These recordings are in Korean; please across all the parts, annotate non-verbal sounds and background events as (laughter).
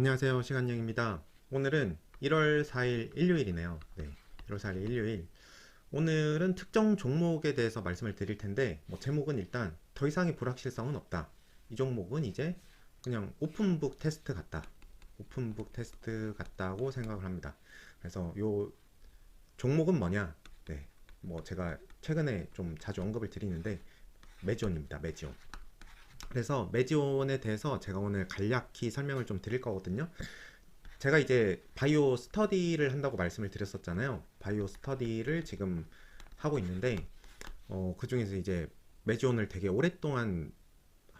안녕하세요. 시간영입니다. 오늘은 1월 4일 일요일이네요. 네. 1월 4일 일요일. 오늘은 특정 종목에 대해서 말씀을 드릴 텐데, 뭐 제목은 일단 더 이상의 불확실성은 없다. 이 종목은 이제 그냥 오픈북 테스트 같다. 오픈북 테스트 같다고 생각을 합니다. 그래서 요 종목은 뭐냐? 네. 뭐 제가 최근에 좀 자주 언급을 드리는데, 매지온입니다. 매지온. 그래서 매지온에 대해서 제가 오늘 간략히 설명을 좀 드릴 거거든요. 제가 이제 바이오 스터디를 한다고 말씀을 드렸었잖아요. 바이오 스터디를 지금 하고 있는데 어, 그 중에서 이제 매지온을 되게 오랫동안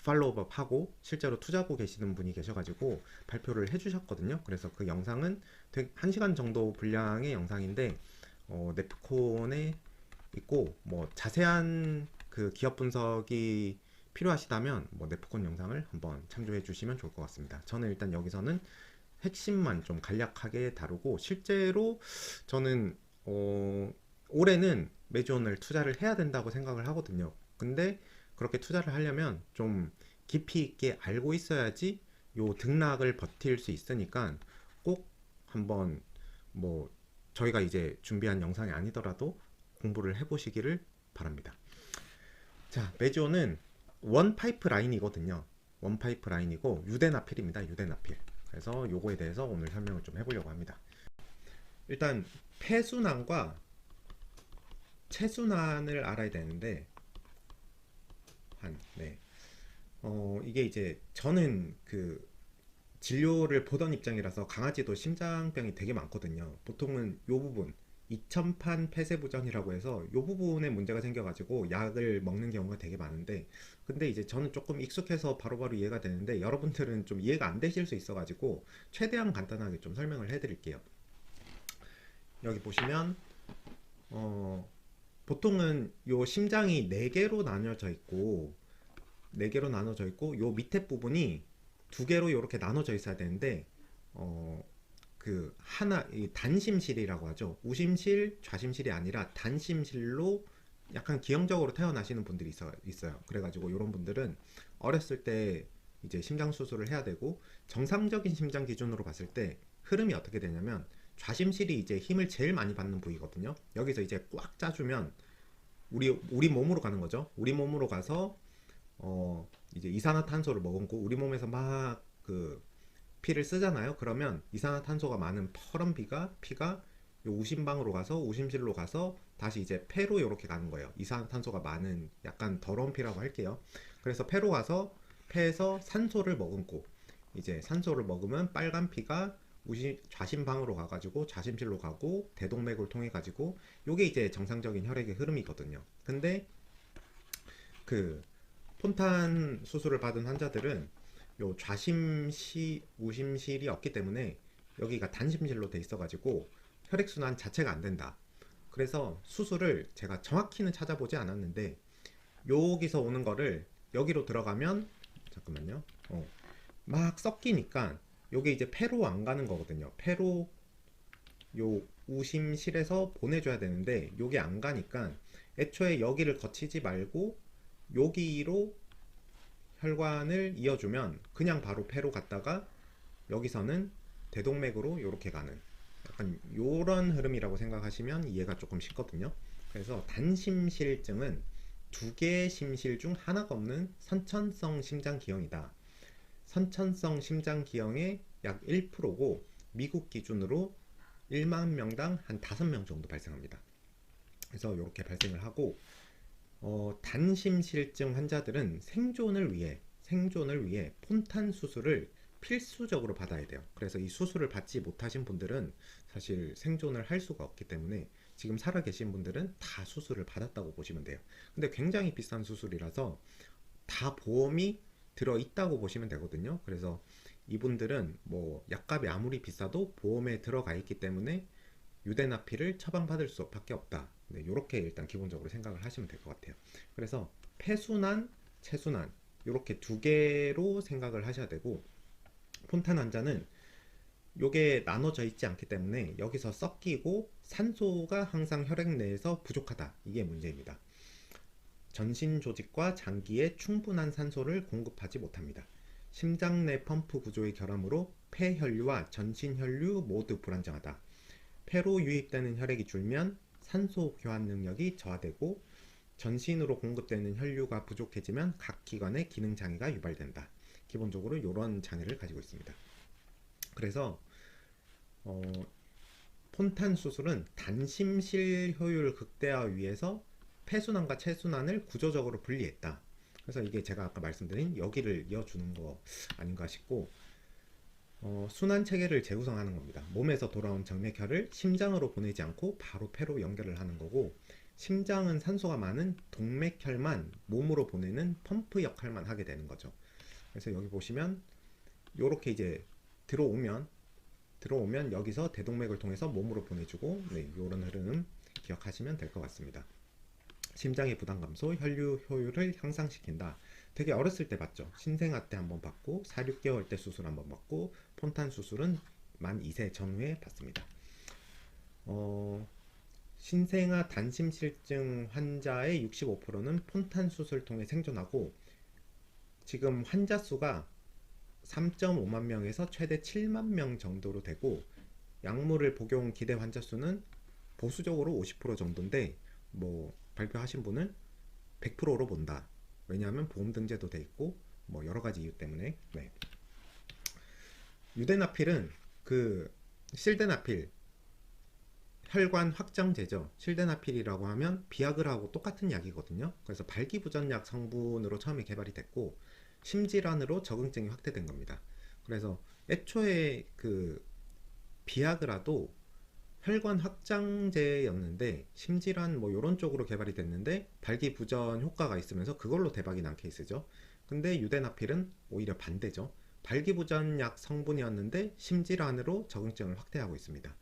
팔로우업 하고 실제로 투자하고 계시는 분이 계셔가지고 발표를 해주셨거든요. 그래서 그 영상은 되게 1시간 정도 분량의 영상인데 어, 네프콘에 있고 뭐 자세한 그 기업 분석이 필요하시다면 뭐 네프콘 영상을 한번 참조해 주시면 좋을 것 같습니다. 저는 일단 여기서는 핵심만 좀 간략하게 다루고 실제로 저는 어, 올해는 매주원을 투자를 해야 된다고 생각을 하거든요. 근데 그렇게 투자를 하려면 좀 깊이 있게 알고 있어야지 요 등락을 버틸 수 있으니까 꼭 한번 뭐 저희가 이제 준비한 영상이 아니더라도 공부를 해보시기를 바랍니다. 자, 매주원은 원 파이프 라인이거든요. 원 파이프 라인이고 유대나필입니다. 유대나필. 그래서 요거에 대해서 오늘 설명을 좀 해보려고 합니다. 일단 폐순환과 체순환을 알아야 되는데 한 네. 어 이게 이제 저는 그 진료를 보던 입장이라서 강아지도 심장병이 되게 많거든요. 보통은 요 부분 이천판 폐쇄부전이라고 해서 요 부분에 문제가 생겨가지고 약을 먹는 경우가 되게 많은데 근데 이제 저는 조금 익숙해서 바로 바로 이해가 되는데 여러분들은 좀 이해가 안 되실 수 있어가지고 최대한 간단하게 좀 설명을 해드릴게요. 여기 보시면 어 보통은 요 심장이 4개로 나뉘어져 있고 4개로 나눠져 있고 요 밑에 부분이 두 개로 이렇게 나눠져 있어야 되는데 어, 그 하나 이 단심실이라고 하죠. 우심실, 좌심실이 아니라 단심실로 약간 기형적으로 태어나시는 분들이 있어, 있어요. 그래가지고 이런 분들은 어렸을 때 이제 심장 수술을 해야 되고 정상적인 심장 기준으로 봤을 때 흐름이 어떻게 되냐면 좌심실이 이제 힘을 제일 많이 받는 부위거든요. 여기서 이제 꽉 짜주면 우리 우리 몸으로 가는 거죠. 우리 몸으로 가서 어 이제 이산화탄소를 머금고 우리 몸에서 막그 피를 쓰잖아요. 그러면 이산화탄소가 많은 퍼런 피가 피가 요 우심방으로 가서 우심실로 가서 다시 이제 폐로 이렇게 가는 거예요. 이산화탄소가 많은 약간 더러운 피라고 할게요. 그래서 폐로 가서 폐에서 산소를 머금고 이제 산소를 먹으면 빨간 피가 우심 좌심방으로 가가지고 좌심실로 가고 대동맥을 통해 가지고 요게 이제 정상적인 혈액의 흐름이거든요. 근데 그 폰탄 수술을 받은 환자들은 요 좌심시 우심실이 없기 때문에 여기가 단심실로 돼 있어가지고 혈액순환 자체가 안 된다. 그래서 수술을 제가 정확히는 찾아보지 않았는데 여기서 오는 거를 여기로 들어가면 잠깐만요. 어, 막 섞이니까 요게 이제 폐로 안 가는 거거든요. 폐로 요 우심실에서 보내줘야 되는데 요게 안 가니까 애초에 여기를 거치지 말고 여기로 혈관을 이어주면 그냥 바로 폐로 갔다가 여기서는 대동맥으로 이렇게 가는 약간 요런 흐름이라고 생각하시면 이해가 조금 쉽거든요. 그래서 단심실증은 두 개의 심실 중 하나가 없는 선천성 심장기형이다. 선천성 심장기형의 약 1%고 미국 기준으로 1만 명당 한 5명 정도 발생합니다. 그래서 이렇게 발생을 하고 어, 단심실증 환자들은 생존을 위해 생존을 위해 폰탄 수술을 필수적으로 받아야 돼요. 그래서 이 수술을 받지 못하신 분들은 사실 생존을 할 수가 없기 때문에 지금 살아 계신 분들은 다 수술을 받았다고 보시면 돼요. 근데 굉장히 비싼 수술이라서 다 보험이 들어 있다고 보시면 되거든요. 그래서 이분들은 뭐 약값이 아무리 비싸도 보험에 들어가 있기 때문에 유대나피를 처방받을 수밖에 없다. 네, 이렇게 일단 기본적으로 생각을 하시면 될 것 같아요. 그래서 폐순환, 체순환 이렇게 두 개로 생각을 하셔야 되고 폰탄 환자는 요게 나눠져 있지 않기 때문에 여기서 섞이고 산소가 항상 혈액 내에서 부족하다. 이게 문제입니다. 전신 조직과 장기에 충분한 산소를 공급하지 못합니다. 심장 내 펌프 구조의 결함으로 폐혈류와 전신혈류 모두 불안정하다. 폐로 유입되는 혈액이 줄면 산소 교환 능력이 저하되고 전신으로 공급되는 혈류가 부족해지면 각 기관의 기능 장애가 유발된다. 기본적으로 이런 장애를 가지고 있습니다. 그래서 어, 폰탄 수술은 단심실 효율 극대화 위해서 폐순환과 체순환을 구조적으로 분리했다. 그래서 이게 제가 아까 말씀드린 여기를 이어주는 거 아닌가 싶고 어, 순환 체계를 재구성하는 겁니다. 몸에서 돌아온 정맥혈을 심장으로 보내지 않고 바로 폐로 연결을 하는 거고 심장은 산소가 많은 동맥혈만 몸으로 보내는 펌프 역할만 하게 되는 거죠. 그래서 여기 보시면 이렇게 이제 들어오면 들어오면 여기서 대동맥을 통해서 몸으로 보내주고 네, 이런 흐름 기억하시면 될 것 같습니다. 심장의 부담 감소, 혈류 효율을 향상시킨다. 되게 어렸을 때 봤죠. 신생아 때 한번 봤고 4, 6개월 때 수술 한번 받고 폰탄 수술은 만 2세 전후에 받습니다. 어, 신생아 단심실증 환자의 65%는 폰탄 수술 통해 생존하고 지금 환자 수가 3.5만 명에서 최대 7만 명 정도로 되고 약물을 복용 기대 환자 수는 보수적으로 50% 정도인데 뭐 발표하신 분은 100%로 본다. 왜냐하면 보험 등재도 돼 있고 뭐 여러 가지 이유 때문에 네. 유데나필은 그 실데나필 혈관 확장제죠. 실데나필이라고 하면 비아그라하고 똑같은 약이거든요. 그래서 발기부전약 성분으로 처음에 개발이 됐고 심질환으로 적응증이 확대된 겁니다. 그래서 애초에 그 비아그라도 혈관 확장제였는데 심질환 뭐 이런 쪽으로 개발이 됐는데 발기부전 효과가 있으면서 그걸로 대박이 난 케이스죠. 근데 유데나필은 오히려 반대죠. 발기부전약 성분이었는데 심질환으로 적응증을 확대하고 있습니다.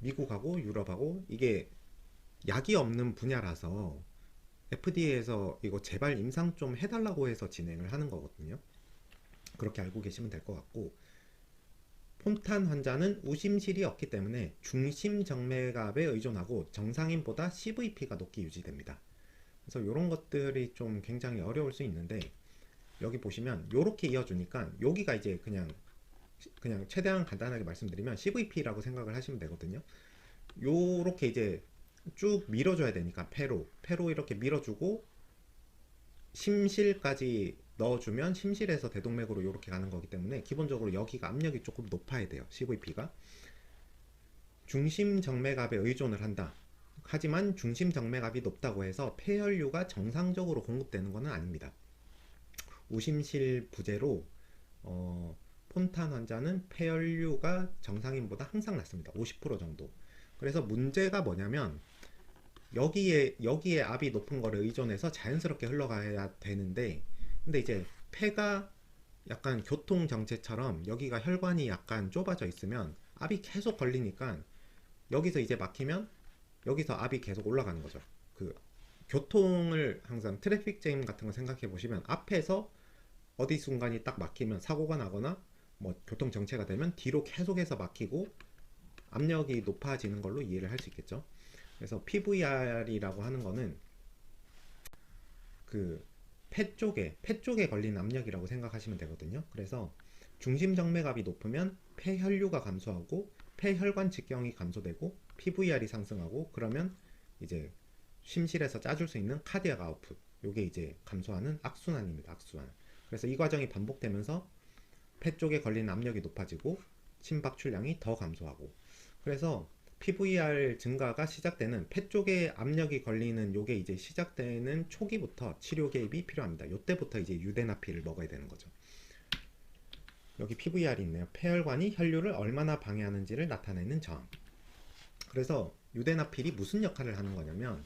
미국하고 유럽하고 이게 약이 없는 분야라서 FDA에서 이거 제발 임상 좀 해달라고 해서 진행을 하는 거거든요. 그렇게 알고 계시면 될 것 같고 폰탄 환자는 우심실이 없기 때문에 중심 정맥압에 의존하고 정상인보다 CVP가 높게 유지됩니다. 그래서 이런 것들이 좀 굉장히 어려울 수 있는데 여기 보시면 이렇게 이어주니까 여기가 이제 그냥 그냥 최대한 간단하게 말씀드리면 CVP라고 생각을 하시면 되거든요. 요렇게 이제 쭉 밀어줘야 되니까 폐로 폐로 이렇게 밀어주고 심실까지 넣어주면 심실에서 대동맥으로 이렇게 가는 거기 때문에 기본적으로 여기가 압력이 조금 높아야 돼요 CVP가. 중심 정맥압에 의존을 한다. 하지만 중심 정맥압이 높다고 해서 폐혈류가 정상적으로 공급되는 것은 아닙니다. 우심실 부재로 어, 폰탄 환자는 폐혈류가 정상인보다 항상 낮습니다. 50% 정도. 그래서 문제가 뭐냐면 여기에 여기에 압이 높은 거를 의존해서 자연스럽게 흘러가야 되는데 근데 이제 폐가 약간 교통 정체처럼 여기가 혈관이 약간 좁아져 있으면 압이 계속 걸리니까 여기서 이제 막히면 여기서 압이 계속 올라가는 거죠. 그 교통을 항상 트래픽 잼 같은 거 생각해 보시면 앞에서 어디 순간이 딱 막히면 사고가 나거나 뭐 교통 정체가 되면 뒤로 계속해서 막히고 압력이 높아지는 걸로 이해를 할 수 있겠죠. 그래서 PVR이라고 하는 거는 그 폐 쪽에 폐 쪽에 걸린 압력이라고 생각하시면 되거든요. 그래서 중심 정맥압이 높으면 폐혈류가 감소하고 폐혈관 직경이 감소되고 PVR이 상승하고 그러면 이제 심실에서 짜줄 수 있는 카디악 아웃풋 요게 이제 감소하는 악순환입니다. 악순환. 그래서 이 과정이 반복되면서 폐 쪽에 걸린 압력이 높아지고 심박출량이 더 감소하고 그래서 PVR 증가가 시작되는 폐 쪽에 압력이 걸리는 요게 이제 시작되는 초기부터 치료 개입이 필요합니다. 요때부터 이제 유데나필을 먹어야 되는 거죠. 여기 PVR이 있네요. 폐혈관이 혈류를 얼마나 방해하는지를 나타내는 저항. 그래서 유데나필이 무슨 역할을 하는 거냐면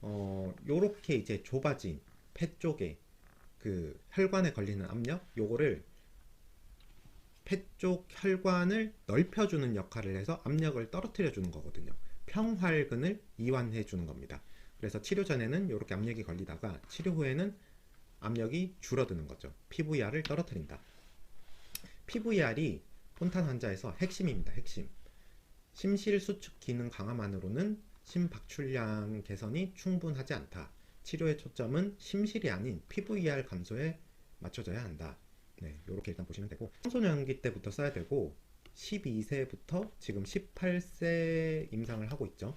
어 요렇게 이제 좁아진 폐 쪽에 그 혈관에 걸리는 압력 요거를 폐 쪽 혈관을 넓혀주는 역할을 해서 압력을 떨어뜨려 주는 거거든요. 평활근을 이완해 주는 겁니다. 그래서 치료 전에는 이렇게 압력이 걸리다가 치료 후에는 압력이 줄어드는 거죠. PVR을 떨어뜨린다. PVR이 폰탄 환자에서 핵심입니다. 핵심. 심실 수축 기능 강화만으로는 심박출량 개선이 충분하지 않다. 치료의 초점은 심실이 아닌 PVR 감소에 맞춰져야 한다. 네, 이렇게 일단 보시면 되고 청소년기 때부터 써야 되고 12세부터 지금 18세 임상을 하고 있죠.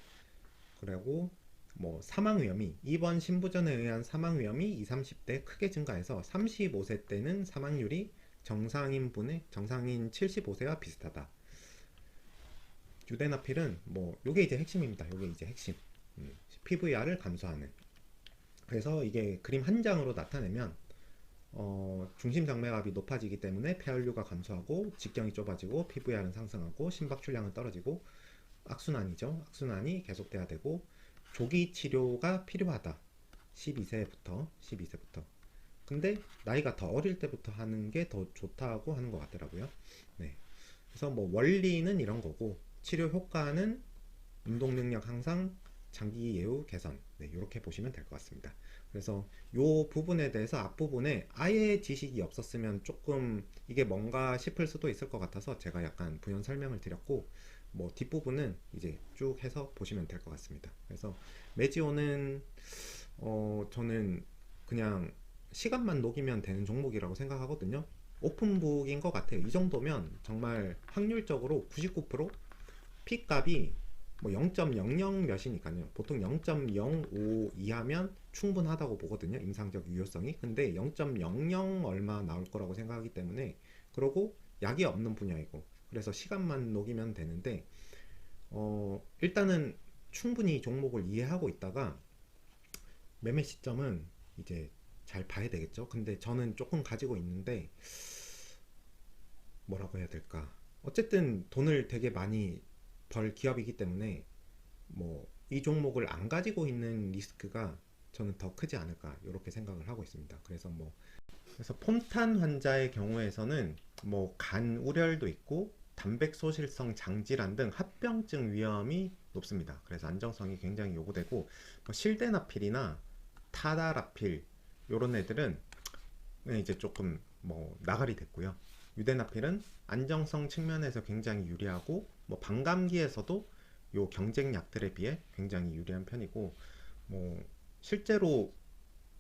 그리고 뭐 사망 위험이 입원 신부전에 의한 사망 위험이 20, 30대 크게 증가해서 35세 때는 사망률이 정상인분의 정상인 75세와 비슷하다. 유데나필은 뭐 요게 이제 핵심입니다. 요게 이제 핵심. 음, PVR을 감소하는. 그래서 이게 그림 한 장으로 나타내면 어, 중심 장맥압이 높아지기 때문에 폐활류가 감소하고 직경이 좁아지고 PVR은 상승하고 심박 출량은 떨어지고 악순환이죠. 악순환이 계속돼야 되고 조기 치료가 필요하다. 12세부터 12세부터. 근데 나이가 더 어릴 때부터 하는 게 더 좋다고 하는 것 같더라고요. 네. 그래서 뭐 원리는 이런 거고 치료 효과는 운동 능력 향상, 장기 예후 개선. 네, 이렇게 보시면 될 것 같습니다. 그래서 요 부분에 대해서 앞부분에 아예 지식이 없었으면 조금 이게 뭔가 싶을 수도 있을 것 같아서 제가 약간 부연 설명을 드렸고 뭐 뒷부분은 이제 쭉 해서 보시면 될 것 같습니다. 그래서 매지오는 어 저는 그냥 시간만 녹이면 되는 종목이라고 생각하거든요. 오픈북인 것 같아요. 이 정도면 정말 확률적으로 99% P 값이 뭐0.00 몇이니까요. 보통 0.05 이하면 충분하다고 보거든요. 임상적 유효성이. 근데 0.00 얼마 나올 거라고 생각하기 때문에 그러고 약이 없는 분야이고 그래서 시간만 녹이면 되는데 어 일단은 충분히 종목을 이해하고 있다가 매매 시점은 이제 잘 봐야 되겠죠. 근데 저는 조금 가지고 있는데 뭐라고 해야 될까? 어쨌든 돈을 되게 많이 벌 기업이기 때문에 뭐 이 종목을 안 가지고 있는 리스크가 저는 더 크지 않을까 이렇게 생각을 하고 있습니다. 그래서 뭐 그래서 폰탄 환자의 경우에서는 뭐 간 우려도 있고 단백 소실성 장질환 등 합병증 위험이 높습니다. 그래서 안정성이 굉장히 요구되고 뭐 실데나필이나 타다라필 요런 애들은 이제 조금 뭐 나가리 됐고요. 유데나필은 안정성 측면에서 굉장히 유리하고 뭐 방감기에서도 요 경쟁약들에 비해 굉장히 유리한 편이고 뭐 실제로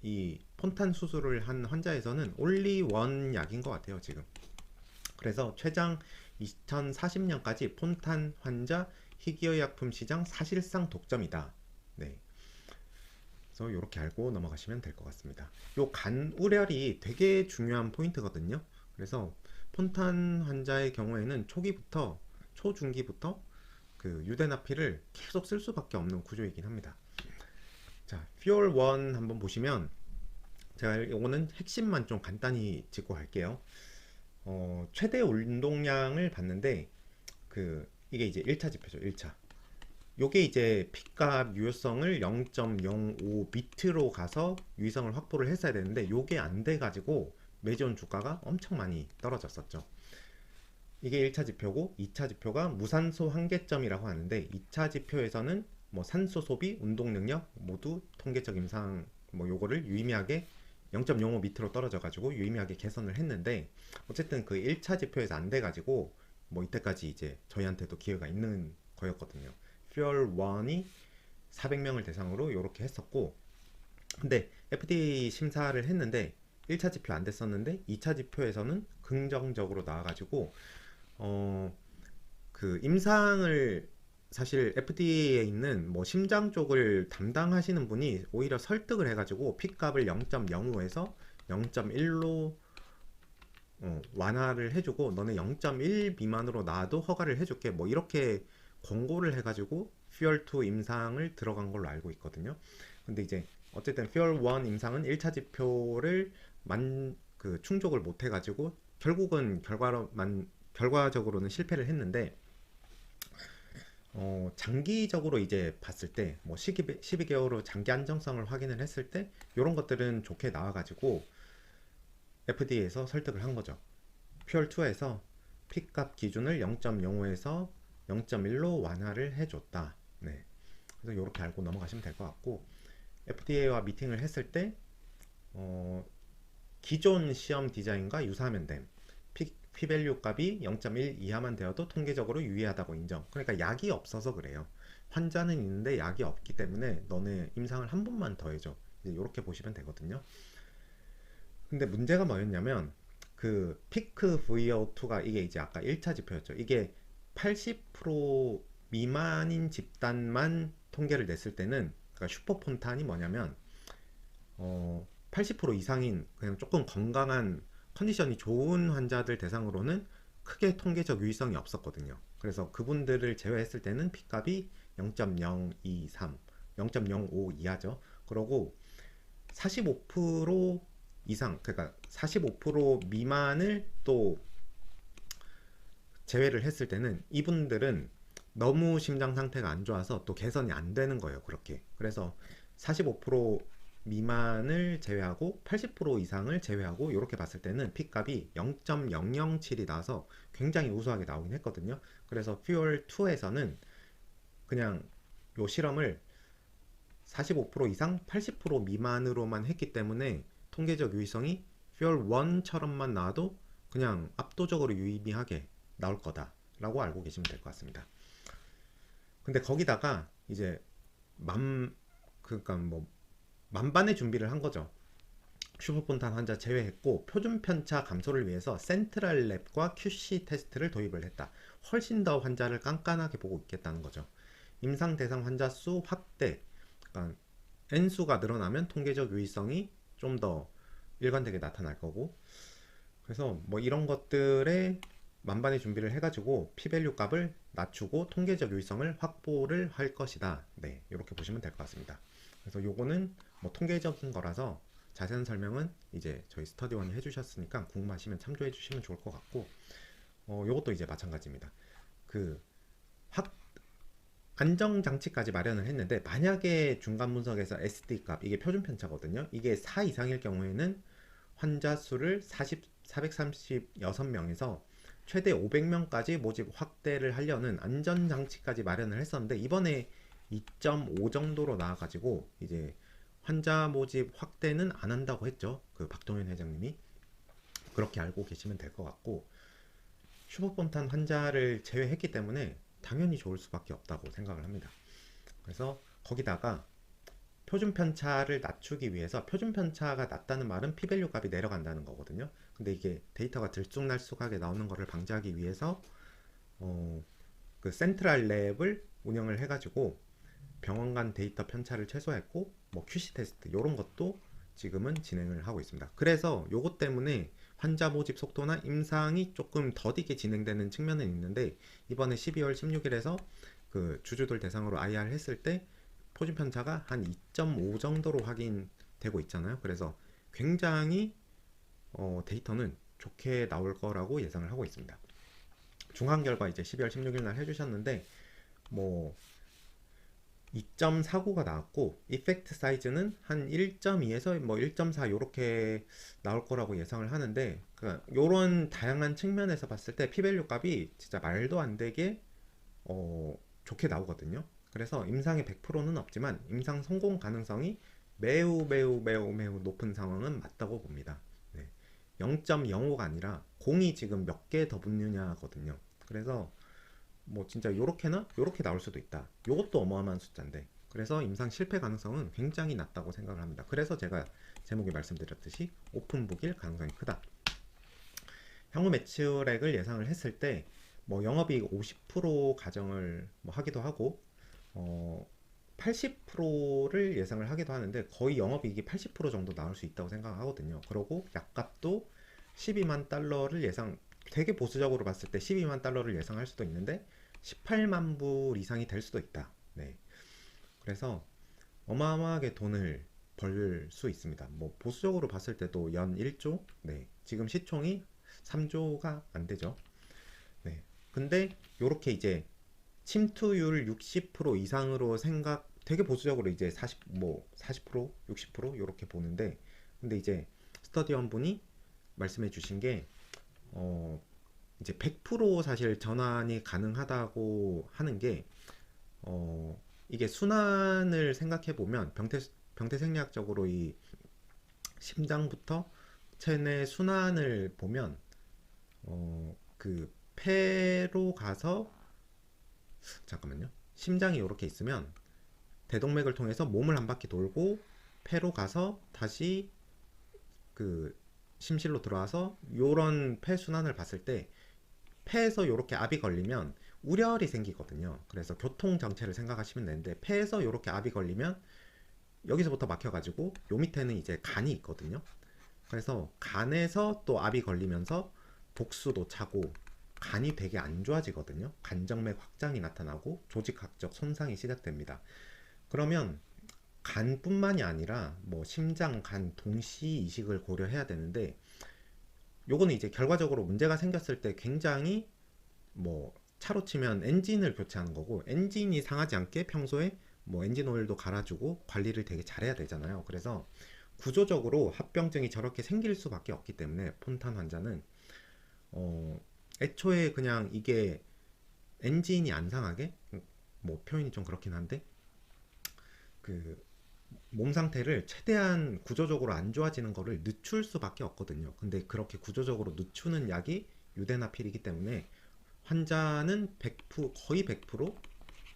이 폰탄 수술을 한 환자에서는 올리 원 약인 것 같아요 지금. 그래서 최장 2040년까지 폰탄 환자 희귀의약품 시장 사실상 독점이다. 네. 그래서 이렇게 알고 넘어가시면 될 것 같습니다. 요 간우렬이 되게 중요한 포인트거든요. 그래서 폰탄 환자의 경우에는 초기부터 초중기부터 그 유데나필을 계속 쓸 수밖에 없는 구조이긴 합니다. 자, 퓨얼 1 한번 보시면 제가 이거는 핵심만 좀 간단히 짚고 갈게요. 어, 최대 운동량을 봤는데 그 이게 이제 1차 지표죠. 1차. 요게 이제 P값 유효성을 0.05 밑으로 가서 유의성을 확보를 했어야 되는데 요게 안 돼 가지고 매지온 주가가 엄청 많이 떨어졌었죠. 이게 1차 지표고 2차 지표가 무산소 한계점이라고 하는데 2차 지표에서는 뭐 산소 소비, 운동 능력 모두 통계적 임상 뭐 요거를 유의미하게 0.05 밑으로 떨어져 가지고 유의미하게 개선을 했는데 어쨌든 그 1차 지표에서 안 돼 가지고 뭐 이때까지 이제 저희한테도 기회가 있는 거였거든요. 퓨얼 1이 400명을 대상으로 이렇게 했었고 근데 FDA 심사를 했는데 1차 지표 안 됐었는데 2차 지표에서는 긍정적으로 나와가지고 어 그 임상을 사실 FDA에 있는 뭐 심장 쪽을 담당하시는 분이 오히려 설득을 해가지고 P값을 0.05에서 0.1로 어, 완화를 해주고 너네 0.1 미만으로 나와도 허가를 해줄게 뭐 이렇게 권고를 해가지고 퓨얼2 임상을 들어간 걸로 알고 있거든요. 근데 이제 어쨌든 퓨얼1 임상은 1차 지표를 만 그 충족을 못 해가지고 결국은 결과로만 결과적으로는 실패를 했는데 어, 장기적으로 이제 봤을 때, 뭐 12, 12개월로 장기 안정성을 확인을 했을 때, 이런 것들은 좋게 나와가지고, FDA에서 설득을 한 거죠. 퓨얼2에서 P값 기준을 0.05에서 0.1로 완화를 해줬다. 네. 그래서 이렇게 알고 넘어가시면 될 것 같고, FDA와 미팅을 했을 때, 어, 기존 시험 디자인과 유사하면 됨. P밸류 값이 0.1 이하만 되어도 통계적으로 유의하다고 인정. 그러니까 약이 없어서 그래요. 환자는 있는데 약이 없기 때문에 너네 임상을 한 번만 더 해줘. 이제 이렇게 보시면 되거든요. 근데 문제가 뭐였냐면 그 피크 VO2가 이게 이제 아까 1차 지표였죠. 이게 80% 미만인 집단만 통계를 냈을 때는 그러니까 슈퍼폰탄이 뭐냐면 어, 80% 이상인 그냥 조금 건강한 컨디션이 좋은 환자들 대상으로는 크게 통계적 유의성이 없었거든요. 그래서 그분들을 제외했을 때는 P값이 0.023, 0.05 이하죠. 그러고 45% 이상, 그러니까 45% 미만을 또 제외를 했을 때는 이분들은 너무 심장 상태가 안 좋아서 또 개선이 안 되는 거예요. 그렇게. 그래서 45% 미만을 제외하고 80% 이상을 제외하고 이렇게 봤을 때는 P값이 0.007이 나서 굉장히 우수하게 나오긴 했거든요. 그래서 퓨얼 2에서는 그냥 요 실험을 45% 이상 80% 미만으로만 했기 때문에 통계적 유의성이 퓨얼 1처럼만 나와도 그냥 압도적으로 유의미하게 나올 거다라고 알고 계시면 될 것 같습니다. 근데 거기다가 이제 만 그러니까 뭐 만반의 준비를 한 거죠. 슈퍼폰탄 환자 제외했고 표준 편차 감소를 위해서 센트럴 랩과 QC 테스트를 도입을 했다. 훨씬 더 환자를 깐깐하게 보고 있겠다는 거죠. 임상 대상 환자 수 확대, 그러니까 N수가 늘어나면 통계적 유의성이 좀 더 일관되게 나타날 거고, 그래서 뭐 이런 것들에 만반의 준비를 해가지고 p-value 값을 낮추고 통계적 유의성을 확보를 할 것이다. 네, 이렇게 보시면 될 것 같습니다. 그래서 요거는 뭐 통계적인 거라서 자세한 설명은 이제 저희 스터디원이 해주셨으니까 궁금하시면 참조해 주시면 좋을 것 같고, 어, 요것도 이제 마찬가지입니다. 그 확, 안정 장치까지 마련을 했는데 만약에 중간 분석에서 SD 값 이게 표준 편차거든요. 이게 4 이상일 경우에는 환자 수를 40 436명에서 최대 500명까지 모집 확대를 하려는 안전 장치까지 마련을 했었는데 이번에 2.5 정도로 나와가지고 이제 환자 모집 확대는 안 한다고 했죠. 그 박동현 회장님이 그렇게 알고 계시면 될 것 같고 슈퍼폰탄 환자를 제외했기 때문에 당연히 좋을 수밖에 없다고 생각을 합니다. 그래서 거기다가 표준 편차를 낮추기 위해서 표준 편차가 낮다는 말은 p-value 값이 내려간다는 거거든요. 근데 이게 데이터가 들쑥날쑥하게 나오는 것을 방지하기 위해서 어, 그 센트럴 랩을 운영을 해가지고 병원 간 데이터 편차를 최소화했고 뭐 QC 테스트 이런 것도 지금은 진행을 하고 있습니다. 그래서 요것 때문에 환자 모집 속도나 임상이 조금 더디게 진행되는 측면은 있는데 이번에 12월 16일에서 그 주주들 대상으로 IR 했을 때 표준 편차가 한 2.5 정도로 확인되고 있잖아요. 그래서 굉장히 어, 데이터는 좋게 나올 거라고 예상을 하고 있습니다. 중간 결과 이제 12월 16일 날 해주셨는데 뭐 2.49가 나왔고 이펙트 사이즈는 한 1.2에서 뭐 1.4 이렇게 나올 거라고 예상을 하는데 그러니까 이런 다양한 측면에서 봤을 때 p-value 값이 진짜 말도 안 되게 어, 좋게 나오거든요. 그래서 임상의 100%는 없지만 임상 성공 가능성이 매우 매우 매우 매우 높은 상황은 맞다고 봅니다. 네. 0.05가 아니라 공이 지금 몇 개 더 붙느냐거든요. 그래서 뭐 진짜 요렇게나 요렇게 나올 수도 있다. 요것도 어마어마한 숫자인데 그래서 임상 실패 가능성은 굉장히 낮다고 생각을 합니다. 그래서 제가 제목에 말씀드렸듯이 오픈북일 가능성이 크다. 향후 매출액을 예상을 했을 때 뭐 영업이익 50% 가정을 뭐 하기도 하고 어 80%를 예상을 하기도 하는데 거의 영업이익이 80% 정도 나올 수 있다고 생각하거든요. 그리고 약값도 12만 달러를 예상 되게 보수적으로 봤을 때 12만 달러를 예상할 수도 있는데 18만 불 이상이 될 수도 있다. 네. 그래서 어마어마하게 돈을 벌 수 있습니다. 뭐 보수적으로 봤을 때도 연 1조, 네. 지금 시총이 3조가 안 되죠. 네. 근데 요렇게 이제 침투율 60% 이상으로 생각 되게 보수적으로 이제 40뭐 40% 60% 요렇게 보는데 근데 이제 스터디원 분이 말씀해 주신 게 어, 이제 100% 사실 전환이 가능하다고 하는 게, 어, 이게 순환을 생각해 보면 병태, 병태 생리학적으로 이 심장부터 체내 순환을 보면, 어, 그 폐로 가서, 잠깐만요. 심장이 이렇게 있으면 대동맥을 통해서 몸을 한 바퀴 돌고 폐로 가서 다시 그 심실로 들어와서 요런 폐 순환을 봤을 때 폐에서 요렇게 압이 걸리면 우려열이 생기거든요. 그래서 교통 정체를 생각하시면 되는데 폐에서 요렇게 압이 걸리면 여기서부터 막혀가지고 요 밑에는 이제 간이 있거든요. 그래서 간에서 또 압이 걸리면서 독수도 차고 간이 되게 안 좋아지거든요. 간정맥 확장이 나타나고 조직학적 손상이 시작됩니다. 그러면 간뿐만이 아니라 뭐 심장, 간 동시 이식을 고려해야 되는데 요거는 이제 결과적으로 문제가 생겼을 때 굉장히 뭐 차로 치면 엔진을 교체하는 거고 엔진이 상하지 않게 평소에 뭐 엔진 오일도 갈아주고 관리를 되게 잘해야 되잖아요. 그래서 구조적으로 합병증이 저렇게 생길 수밖에 없기 때문에 폰탄 환자는 어 애초에 그냥 이게 엔진이 안 상하게 뭐 표현이 좀 그렇긴 한데 그 몸 상태를 최대한 구조적으로 안 좋아지는 거를 늦출 수밖에 없거든요. 근데 그렇게 구조적으로 늦추는 약이 유데나필이기 때문에 환자는 100% 거의 100%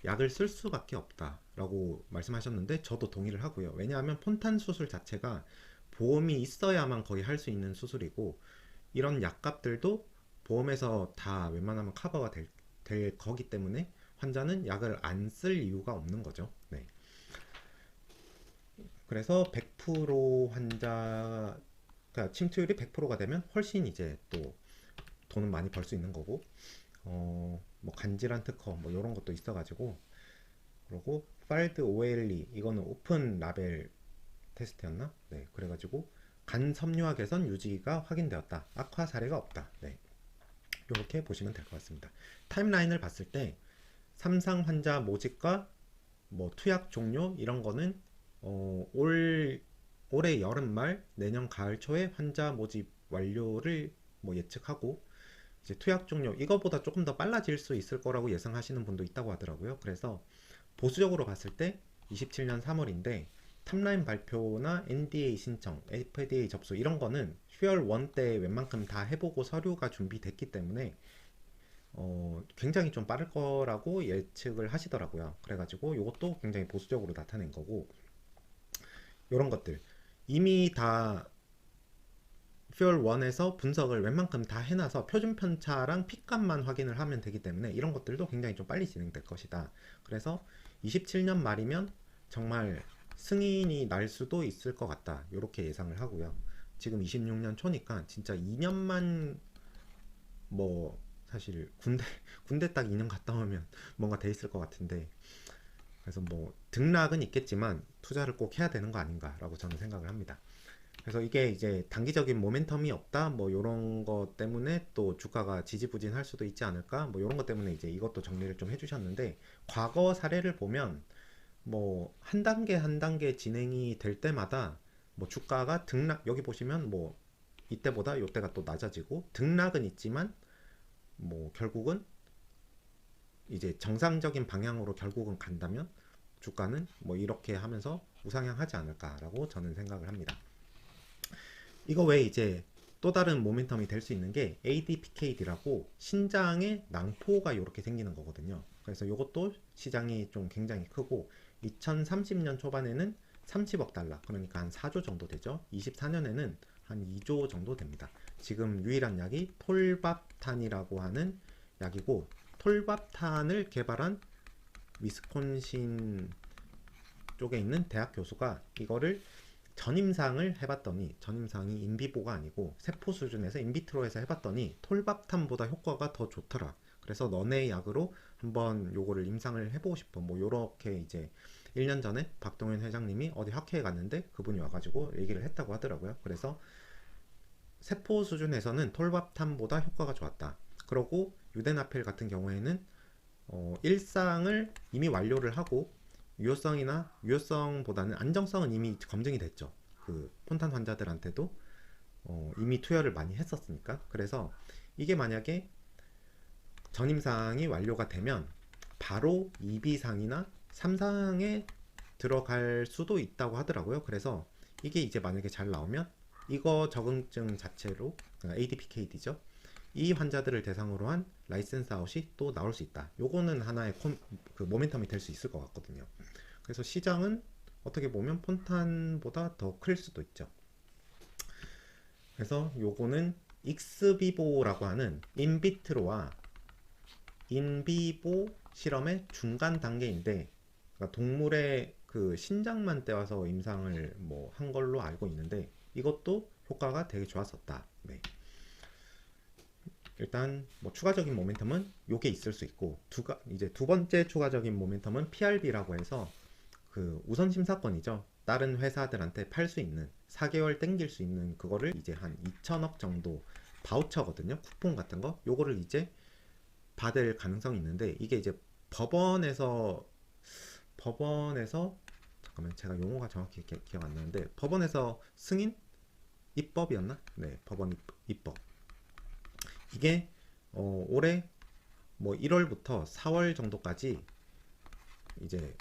약을 쓸 수밖에 없다라고 말씀하셨는데 저도 동의를 하고요. 왜냐하면 폰탄 수술 자체가 보험이 있어야만 거의 할 수 있는 수술이고 이런 약값들도 보험에서 다 웬만하면 커버가 될, 될 거기 때문에 환자는 약을 안 쓸 이유가 없는 거죠. 네. 그래서 100% 환자 그러니까 침투율이 100%가 되면 훨씬 이제 또 돈은 많이 벌 수 있는 거고 어 뭐 간질환 특허 뭐 이런 것도 있어 가지고 그리고 팔드 OLE 이거는 오픈 라벨 테스트였나? 네 그래 가지고 간 섬유화 개선 유지가 확인되었다 악화 사례가 없다 네 이렇게 보시면 될 것 같습니다 타임라인을 봤을 때 삼상 환자 모집과 뭐 투약 종료 이런 거는 어, 올 올해 여름 말 내년 가을 초에 환자 모집 완료를 뭐 예측하고 이제 투약 종료 이거보다 조금 더 빨라질 수 있을 거라고 예상하시는 분도 있다고 하더라고요. 그래서 보수적으로 봤을 때 27년 3월인데 탑라인 발표나 NDA 신청, FDA 접수 이런 거는 10월 1때 웬만큼 다 해보고 서류가 준비됐기 때문에 어, 굉장히 좀 빠를 거라고 예측을 하시더라고요. 그래가지고 이것도 굉장히 보수적으로 나타낸 거고 이런 것들 이미 다 퓨얼 1에서 분석을 웬만큼 다 해놔서 표준 편차랑 핏값만 확인을 하면 되기 때문에 이런 것들도 굉장히 좀 빨리 진행될 것이다. 그래서 27년 말이면 정말 승인이 날 수도 있을 것 같다. 이렇게 예상을 하고요. 지금 26년 초니까 진짜 2년만 뭐 사실 군대 (laughs) 군대 딱 2년 갔다 오면 뭔가 돼 있을 것 같은데 그래서 뭐 등락은 있겠지만 투자를 꼭 해야 되는 거 아닌가라고 저는 생각을 합니다. 그래서 이게 이제 단기적인 모멘텀이 없다 뭐 이런 것 때문에 또 주가가 지지부진할 수도 있지 않을까 뭐 이런 것 때문에 이제 이것도 정리를 좀 해주셨는데 과거 사례를 보면 뭐 한 단계 한 단계 진행이 될 때마다 뭐 주가가 등락 여기 보시면 뭐 이때보다 이때가 또 낮아지고 등락은 있지만 뭐 결국은 이제 정상적인 방향으로 결국은 간다면 주가는 뭐 이렇게 하면서 우상향하지 않을까라고 저는 생각을 합니다. 이거 외에 이제 또 다른 모멘텀이 될 수 있는 게 ADPKD라고 신장에 낭포가 이렇게 생기는 거거든요. 그래서 이것도 시장이 좀 굉장히 크고 2030년 초반에는 30억 달러 그러니까 한 4조 정도 되죠. 24년에는 한 2조 정도 됩니다. 지금 유일한 약이 톨밥탄이라고 하는 약이고 톨밥탄을 개발한 위스콘신 쪽에 있는 대학 교수가 이거를 전임상을 해봤더니 전임상이 인비보가 아니고 세포 수준에서 인비트로에서 해봤더니 톨밥탄보다 효과가 더 좋더라. 그래서 너네 약으로 한번 요거를 임상을 해보고 싶어. 뭐 요렇게 이제 1년 전에 박동현 회장님이 어디 학회에 갔는데 그분이 와가지고 얘기를 했다고 하더라고요. 그래서 세포 수준에서는 톨밥탄보다 효과가 좋았다. 그러고 유데나필 같은 경우에는 어, 일상을 이미 완료를 하고 유효성이나 유효성보다는 안정성은 이미 검증이 됐죠. 그 폰탄 환자들한테도 어, 이미 투여를 많이 했었으니까. 그래서 이게 만약에 전임상이 완료가 되면 바로 2비상이나 3상에 들어갈 수도 있다고 하더라고요. 그래서 이게 이제 만약에 잘 나오면 이거 적응증 자체로 ADPKD죠. 이 환자들을 대상으로 한 라이센스 아웃이 또 나올 수 있다. 요거는 하나의 콤, 그 모멘텀이 될 수 있을 것 같거든요. 그래서 시장은 어떻게 보면 폰탄보다 더 클 수도 있죠. 그래서 요거는 익스비보라고 하는 인비트로와 인비보 실험의 중간 단계인데 그러니까 동물의 그 신장만 떼와서 임상을 뭐 한 걸로 알고 있는데 이것도 효과가 되게 좋았었다. 네. 일단 뭐 추가적인 모멘텀은 요게 있을 수 있고 두가 이제 두 번째 추가적인 모멘텀은 PRB라고 해서 그 우선 심사권이죠. 다른 회사들한테 팔 수 있는 4개월 땡길 수 있는 그거를 이제 한 2천억 정도 바우처거든요. 쿠폰 같은 거. 요거를 이제 받을 가능성이 있는데 이게 이제 법원에서 법원에서 잠깐만 제가 용어가 정확히 기, 기억 안 나는데 법원에서 승인 입법이었나? 네, 법원 입, 입법. 이게 어, 올해 뭐 1월부터 4월 정도까지 이제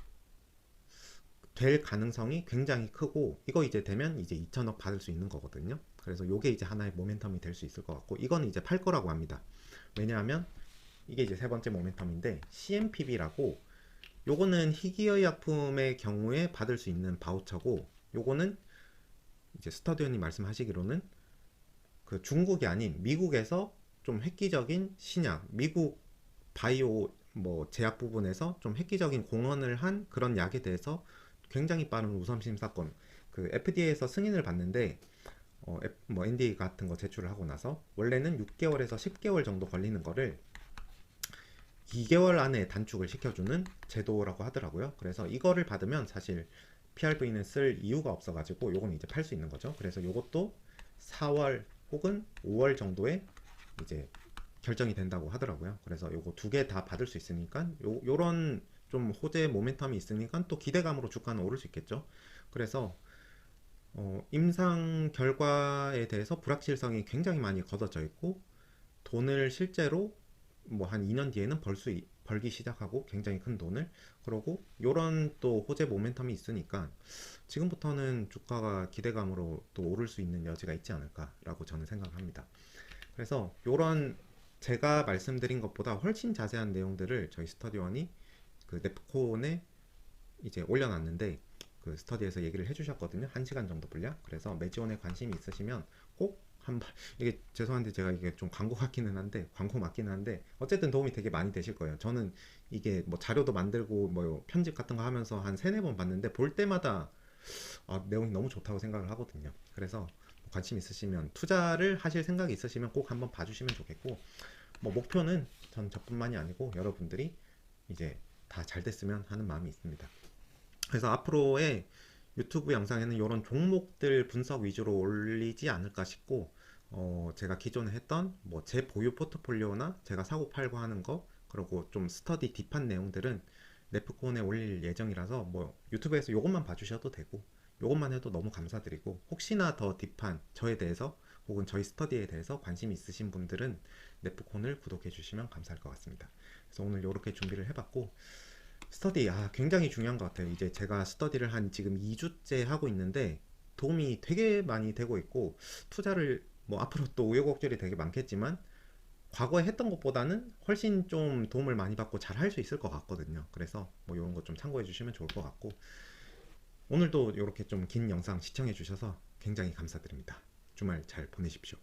될 가능성이 굉장히 크고 이거 이제 되면 이제 2천억 받을 수 있는 거거든요. 그래서 요게 이제 하나의 모멘텀이 될 수 있을 것 같고 이거는 이제 팔 거라고 합니다. 왜냐하면 이게 이제 세 번째 모멘텀인데 CMPB라고 요거는 희귀의약품의 경우에 받을 수 있는 바우처고 요거는 이제 스터디언이 말씀하시기로는 그 중국이 아닌 미국에서 좀 획기적인 신약, 미국 바이오 뭐 제약 부분에서 좀 획기적인 공헌을 한 그런 약에 대해서 굉장히 빠른 우선 심사권 그 FDA에서 승인을 받는데 어, 뭐 NDA 같은 거 제출을 하고 나서 원래는 6개월에서 10개월 정도 걸리는 거를 2개월 안에 단축을 시켜주는 제도라고 하더라고요. 그래서 이거를 받으면 사실 PRV는 쓸 이유가 없어가지고 요건 이제 팔 수 있는 거죠. 그래서 요것도 4월 혹은 5월 정도에 이제 결정이 된다고 하더라고요. 그래서 요거 두 개 다 받을 수 있으니까 요, 요런 좀 호재 모멘텀이 있으니까 또 기대감으로 주가는 오를 수 있겠죠. 그래서 어, 임상 결과에 대해서 불확실성이 굉장히 많이 걷어져 있고 돈을 실제로 뭐 한 2년 뒤에는 벌 수 벌기 시작하고 굉장히 큰 돈을 그러고 요런 또 호재 모멘텀이 있으니까 지금부터는 주가가 기대감으로 또 오를 수 있는 여지가 있지 않을까라고 저는 생각합니다. 그래서 요런 제가 말씀드린 것보다 훨씬 자세한 내용들을 저희 스터디원이 그 넵콘에 이제 올려놨는데 그 스터디에서 얘기를 해주셨거든요. 한 시간 정도 분량. 그래서 매지원에 관심이 있으시면 꼭 한번 이게 죄송한데 제가 이게 좀 광고 같기는 한데 광고 맞기는 한데 어쨌든 도움이 되게 많이 되실 거예요. 저는 이게 뭐 자료도 만들고 뭐 편집 같은 거 하면서 한 세네 번 봤는데 볼 때마다 아, 내용이 너무 좋다고 생각을 하거든요. 그래서 관심 있으시면 투자를 하실 생각이 있으시면 꼭 한번 봐주시면 좋겠고 뭐 목표는 전 저뿐만이 아니고 여러분들이 이제 다 잘 됐으면 하는 마음이 있습니다. 그래서 앞으로의 유튜브 영상에는 이런 종목들 분석 위주로 올리지 않을까 싶고 어, 제가 기존에 했던 뭐 제 보유 포트폴리오나 제가 사고 팔고 하는 거 그리고 좀 스터디 딥한 내용들은 네프콘에 올릴 예정이라서 뭐 유튜브에서 이것만 봐주셔도 되고 이것만 해도 너무 감사드리고 혹시나 더 딥한 저에 대해서 혹은 저희 스터디에 대해서 관심 있으신 분들은 네프콘을 구독해 주시면 감사할 것 같습니다. 그래서 오늘 이렇게 준비를 해봤고 스터디 아 굉장히 중요한 것 같아요. 이제 제가 스터디를 한 지금 2주째 하고 있는데 도움이 되게 많이 되고 있고 투자를 뭐 앞으로 또 우여곡절이 되게 많겠지만 과거에 했던 것보다는 훨씬 좀 도움을 많이 받고 잘 할 수 있을 것 같거든요. 그래서 뭐 이런 거좀 참고해 주시면 좋을 것 같고 오늘도 이렇게 좀 긴 영상 시청해 주셔서 굉장히 감사드립니다. 주말 잘 보내십시오.